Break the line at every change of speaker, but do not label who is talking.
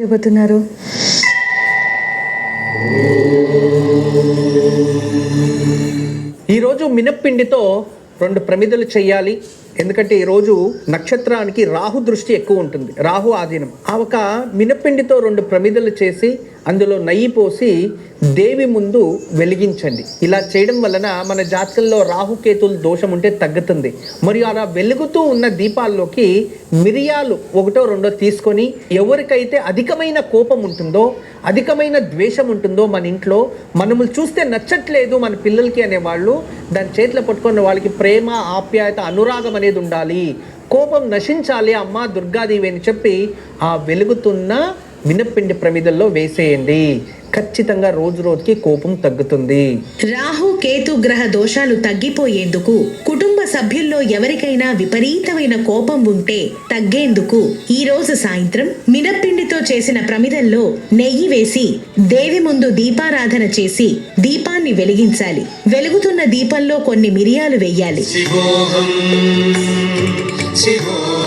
చెబుతున్నారు
ఈరోజు మినప్పిండితో రెండు ప్రమిదలు చేయాలి. ఎందుకంటే ఈరోజు నక్షత్రానికి రాహు దృష్టి ఎక్కువ ఉంటుంది. రాహు ఆధీనం. ఆ ఒక మినప్పిండితో రెండు ప్రమిదలు చేసి అందులో నెయ్యి పోసి దేవి ముందు వెలిగించండి. ఇలా చేయడం వలన మన జాతకంలో రాహుకేతులు దోషం ఉంటే తగ్గుతుంది. మరియు అలా వెలుగుతూ ఉన్న దీపాల్లోకి మిరియాలు ఒకటో రెండో తీసుకొని ఎవరికైతే అధికమైన కోపం ఉంటుందో అధికమైన ద్వేషం ఉంటుందో మన ఇంట్లో మనము చూస్తే నచ్చట్లేదు మన పిల్లలకి అనేవాళ్ళు దాని చేతిలో పట్టుకున్న వాళ్ళకి ప్రేమ ఆప్యాయత అనురాగం అనేది ఉండాలి. కోపం నశించాలి అమ్మ దుర్గాదేవి అని చెప్పి ఆ వెలుగుతున్న మినప్పిండి ప్రమిదల్లో వేసేయండి. ఖచ్చితంగా రోజు రోజుకి కోపం తగ్గుతుంది.
రాహు కేతు గ్రహ దోషాలు తగ్గిపోయేందుకు కుటుంబ సభ్యుల్లో ఎవరికైనా విపరీతమైన కోపం ఉంటే తగ్గేందుకు ఈ రోజు సాయంత్రం మినప్పిండితో చేసిన ప్రమిదల్లో నెయ్యి వేసి దేవి ముందు దీపారాధన చేసి దీపాన్ని వెలిగించాలి. వెలుగుతున్న దీపంలో కొన్ని మిరియాలు వెయ్యాలి
శివోహం శివో